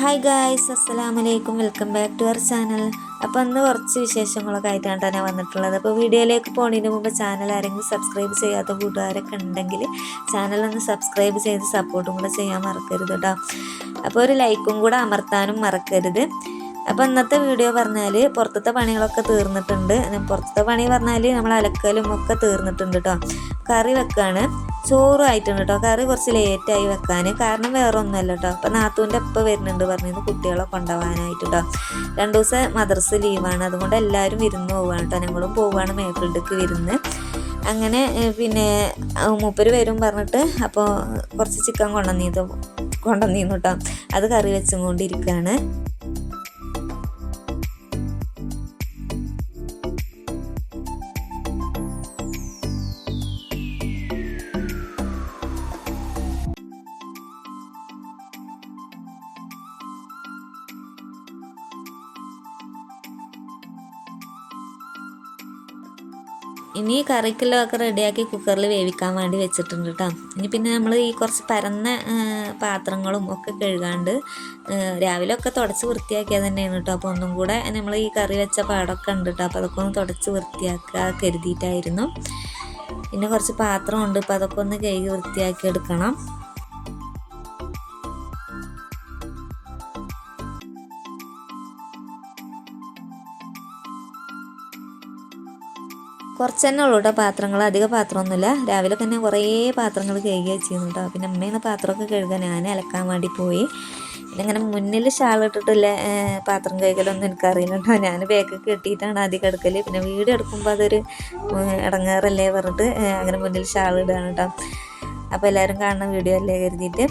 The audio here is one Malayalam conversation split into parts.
ഹായ് ഗായ്സ് അസ്സലാമു വലൈക്കും welcome back to our channel അപ്പോൾ അന്ന് കുറച്ച് വിശേഷങ്ങളൊക്കെ ആയിട്ടാണ് ഞാൻ വന്നിട്ടുള്ളത്. അപ്പോൾ വീഡിയോയിലേക്ക് പോണതിന് മുമ്പ് ചാനൽ ആരെങ്കിലും സബ്സ്ക്രൈബ് ചെയ്യാത്ത കൂട്ടുകാരൊക്കെ ഉണ്ടെങ്കിൽ ചാനൽ ഒന്ന് സബ്സ്ക്രൈബ് ചെയ്ത് സപ്പോർട്ടും കൂടെ ചെയ്യാൻ മറക്കരുത് കേട്ടോ അപ്പോൾ ഒരു ലൈക്കും കൂടെ അമർത്താനും മറക്കരുത്. അപ്പോൾ ഇന്നത്തെ വീഡിയോ പറഞ്ഞാൽ പുറത്തത്തെ പണികളൊക്കെ തീർന്നിട്ടുണ്ട്. പുറത്തത്തെ പണി പറഞ്ഞാൽ നമ്മൾ അലക്കലും ഒക്കെ തീർന്നിട്ടുണ്ട് കേട്ടോ കറി വെക്കാണ്. ചോറും ആയിട്ടുണ്ട് കേട്ടോ കറി കുറച്ച് ലേറ്റായി വെക്കാൻ കാരണം വേറെ ഒന്നുമല്ല കേട്ടോ അപ്പം നാത്തൂന്റെ എപ്പോൾ വരുന്നുണ്ട് പറഞ്ഞിരുന്നു കുട്ടികളെ കൊണ്ടുപോകാനായിട്ട് കേട്ടോ രണ്ട് ദിവസം മദ്രസ് ലീവാണ് അതുകൊണ്ട് എല്ലാവരും വിരുന്ന് പോവുകയാണ് കേട്ടോ ഞങ്ങളും പോവുകയാണ് മേപ്പിളിലേക്ക് വിരുന്ന്. അങ്ങനെ പിന്നെ മൂപ്പര് വരും പറഞ്ഞിട്ട് അപ്പോൾ കുറച്ച് ചിക്കൻ കൊണ്ടുവന്നിരുന്നു. കൊണ്ടുവന്നിരുന്നു കേട്ടോ അത് കറി വെച്ചും കൊണ്ടിരിക്കുകയാണ്. ഇനി കറിക്കുള്ളതൊക്കെ റെഡിയാക്കി കുക്കറിൽ വേവിക്കാൻ വേണ്ടി വെച്ചിട്ടുണ്ട് കേട്ടോ. ഇനി പിന്നെ നമ്മൾ ഈ കുറച്ച് പരന്ന പാത്രങ്ങളും ഒക്കെ കഴുകാണ്ട് രാവിലെ ഒക്കെ തുടച്ച് വൃത്തിയാക്കിയത് തന്നെയാണ് കേട്ടോ. അപ്പോൾ ഒന്നും കൂടെ നമ്മൾ ഈ കറി വെച്ച പാടൊക്കെ ഉണ്ട് കേട്ടോ. അപ്പോൾ അതൊക്കെ ഒന്ന് തുടച്ച് വൃത്തിയാക്കുക കരുതിയിട്ടായിരുന്നു. പിന്നെ കുറച്ച് പാത്രമുണ്ട്. അപ്പോൾ അതൊക്കെ ഒന്ന് കഴുകി വൃത്തിയാക്കി എടുക്കണം. കുറച്ച് തന്നെ ഉള്ളൂ കേട്ടോ പാത്രങ്ങൾ അധിക പാത്രമൊന്നുമില്ല. രാവിലെ തന്നെ കുറേ പാത്രങ്ങൾ കഴുകി വെച്ചിരുന്നു കേട്ടോ പിന്നെ അമ്മയാണ് പാത്രമൊക്കെ കഴുകാൻ ഞാൻ അലക്കാൻ വേണ്ടി പോയി. പിന്നെ ഇങ്ങനെ മുന്നിൽ ഷാൾ ഇട്ടിട്ടില്ല പാത്രം കഴുകലൊന്നും എനിക്കറിയില്ല കേട്ടോ ഞാൻ ബാഗ് കെട്ടിയിട്ടാണ് ആദ്യം കിടക്കൽ പിന്നെ വീട് എടുക്കുമ്പോൾ അതൊരു ഇടങ്ങാറല്ലേ പറഞ്ഞിട്ട് അങ്ങനെ മുന്നിൽ ഷാൾ ഇടുകയാണ് കേട്ടോ അപ്പോൾ എല്ലാവരും കാണുന്ന വീഡിയോ അല്ലേ കരുതിയിട്ട്.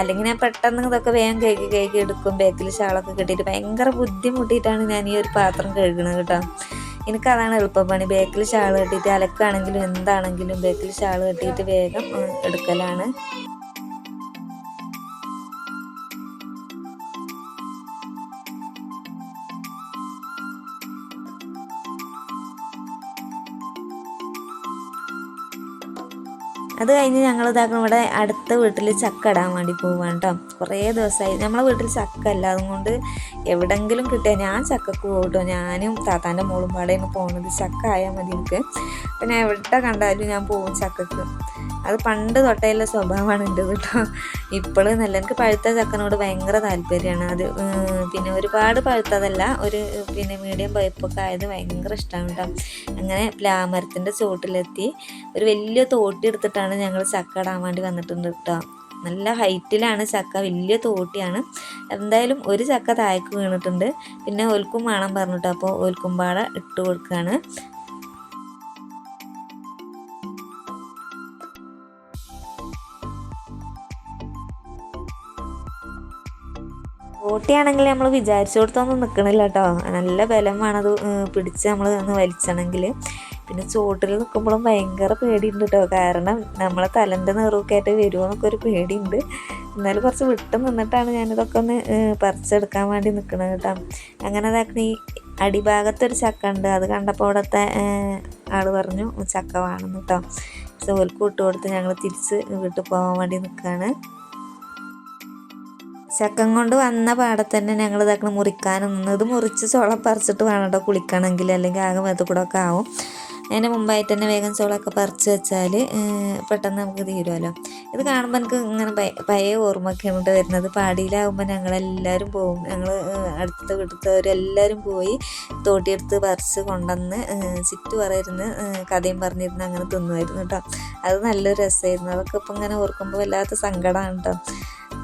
അല്ലെങ്കിൽ ഞാൻ പെട്ടെന്ന് ഇതൊക്കെ വേഗം കഴുകി കഴുകി എടുക്കും. ബാക്കിൽ ഷാളൊക്കെ കെട്ടിയിട്ട്. ഭയങ്കര ബുദ്ധിമുട്ടിയിട്ടാണ് ഞാൻ ഈ ഒരു പാത്രം കഴുകണത് കേട്ടോ എനിക്കതാണ് എളുപ്പപ്പണി ബേക്കിൽ ഷാൾ കെട്ടിയിട്ട് അലക്കാണെങ്കിലും എന്താണെങ്കിലും ബേക്കിൽ ഷാൾ കെട്ടിയിട്ട് വേഗം എടുക്കലാണ്. അത് കഴിഞ്ഞ് ഞങ്ങൾ ഇതാക്കണം ഇവിടെ അടുത്ത വീട്ടിൽ ചക്ക ഇടാൻ വേണ്ടി പോവാണ് കേട്ടോ കുറേ ദിവസമായി നമ്മളെ വീട്ടിൽ ചക്ക അല്ല അതുകൊണ്ട് എവിടെങ്കിലും കിട്ടിയാൽ ഞാൻ ചക്കക്ക് പോകട്ടോ ഞാനും താത്താന്റെ മോളും പാടെയാണ് പോകുന്നത് ചക്ക ആയാൽ മതി എനിക്ക്. അപ്പം ഞാൻ എവിടെ കണ്ടാലും ഞാൻ പോകും ചക്കക്ക്. അത് പണ്ട് തൊട്ടേലുള്ള സ്വഭാവമാണ് എന്റെ കേട്ടോ. ഇപ്പോഴും നല്ല. എനിക്ക് പഴുത്ത ചക്കനോട് ഭയങ്കര താല്പര്യമാണ് അത് പിന്നെ ഒരുപാട് പഴുത്തതല്ല ഒരു പിന്നെ മീഡിയം പഴുപ്പൊക്കെ ആയത് ഭയങ്കര ഇഷ്ടമാണ് കേട്ടോ. അങ്ങനെ പ്ലാമരത്തിന്റെ ചുവട്ടിലെത്തി ഒരു വലിയ തോട്ടി എടുത്തിട്ടാണ് ഞങ്ങൾ ചക്ക ഇടാൻ വേണ്ടി വന്നിട്ടുണ്ട് കേട്ടോ. നല്ല ഹൈറ്റിലാണ് ചക്ക വലിയ തോട്ടിയാണ്. എന്തായാലും ഒരു ചക്ക താഴേക്ക് വീണിട്ടുണ്ട്. പിന്നെ ഒൽക്കും വേണം പറഞ്ഞിട്ട് അപ്പോൾ ഒൽക്കുംപാട ഇട്ട് കൊടുക്കുകയാണ് ഓട്ടിയാണെങ്കിൽ നമ്മൾ വിചാരിച്ചോടത്തൊന്നും നിൽക്കണില്ല കേട്ടോ നല്ല ബലം വേണത് പിടിച്ച് നമ്മൾ ഒന്ന് വലിച്ചണമെങ്കിൽ. പിന്നെ ചോട്ടിൽ നിൽക്കുമ്പോഴും ഭയങ്കര പേടിയുണ്ട് കേട്ടോ കാരണം നമ്മളെ തലന്റെ നിറവൊക്കെയായിട്ട് വരുമോ എന്നൊക്കെ ഒരു പേടിയുണ്ട്. എന്നാലും കുറച്ച് വിട്ട് നിന്നിട്ടാണ് ഞാനിതൊക്കെ ഒന്ന് പറിച്ചെടുക്കാൻ വേണ്ടി നിൽക്കുന്നത് കേട്ടോ അങ്ങനെ അതാക്കണ ഈ അടിഭാഗത്തൊരു ചക്ക ഉണ്ട്. അത് കണ്ടപ്പോൾ അവിടുത്തെ ആൾ പറഞ്ഞു ചക്ക വേണം കേട്ടോ സോൽക്ക് വിട്ട് കൊടുത്ത് ഞങ്ങൾ തിരിച്ച് വീട്ടിൽ പോകാൻ വേണ്ടി നിൽക്കുകയാണ് ചക്കം കൊണ്ട് വന്ന പാടെ തന്നെ ഞങ്ങൾ ഇതാക്കണം മുറിക്കാനും ഇത് മുറിച്ച് ചോളം പറിച്ചിട്ട് വേണം കേട്ടോ കുളിക്കണമെങ്കിൽ അല്ലെങ്കിൽ ആകെ മേത്ത് കൂടെ ഒക്കെ ആവും. അതിന്റെ മുമ്പായിട്ട് തന്നെ വേഗം ചോളമൊക്കെ പറിച്ച് വെച്ചാൽ പെട്ടെന്ന് നമുക്ക് തീരുമല്ലോ ഇത് കാണുമ്പോൾ എനിക്ക് ഇങ്ങനെ പഴയ ഓർമ്മയൊക്കെയാണ് വരുന്നത്. പാടിയിലാകുമ്പോൾ ഞങ്ങളെല്ലാവരും പോകും ഞങ്ങൾ അടുത്ത വീട്ടിലവരെല്ലാവരും പോയി തോട്ടിയെടുത്ത് പറിച്ച് കൊണ്ടുവന്ന് ചുറ്റു പറയിരുന്ന് കഥയും പറഞ്ഞിരുന്ന് അങ്ങനെ തിന്നുമായിരുന്നു കേട്ടോ. അത് നല്ലൊരു രസമായിരുന്നു. അതൊക്കെ ഇപ്പം ഇങ്ങനെ ഓർക്കുമ്പോൾ വല്ലാത്ത സങ്കടമാണ് കേട്ടോ.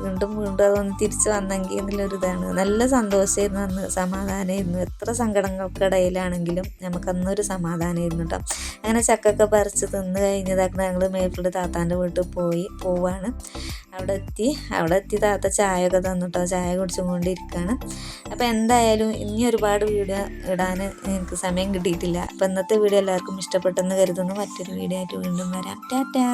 വീണ്ടും വീണ്ടും അതൊന്ന് തിരിച്ചു വന്നെങ്കിൽ എന്നുള്ളൊരു ഇതാണ് നല്ല സന്തോഷമായിരുന്നു അന്ന് സമാധാനമായിരുന്നു. എത്ര സങ്കടങ്ങൾക്കിടയിലാണെങ്കിലും നമുക്ക് അന്നൊരു സമാധാനമായിരുന്നു കേട്ടോ. അങ്ങനെ ചക്കൊക്കെ പറിച്ച് തിന്ന് കഴിഞ്ഞതാക്കി ഞങ്ങൾ മേപ്പിൾ താത്താന്റെ വീട്ടിൽ പോയി പോവാണ്. അവിടെ എത്തി അവിടെ എത്തി താത്ത ചായയൊക്കെ തന്നിട്ടോ ചായ കുടിച്ചും കൊണ്ടിരിക്കുകയാണ് അപ്പോൾ എന്തായാലും ഇനി ഒരുപാട് വീഡിയോ ഇടാൻ എനിക്ക് സമയം കിട്ടിയിട്ടില്ല. അപ്പോൾ ഇന്നത്തെ വീഡിയോ എല്ലാവർക്കും ഇഷ്ടപ്പെട്ടെന്ന് കരുതുന്നു. മറ്റൊരു വീഡിയോ ആയിട്ട് വീണ്ടും വരാം. ടാറ്റാ!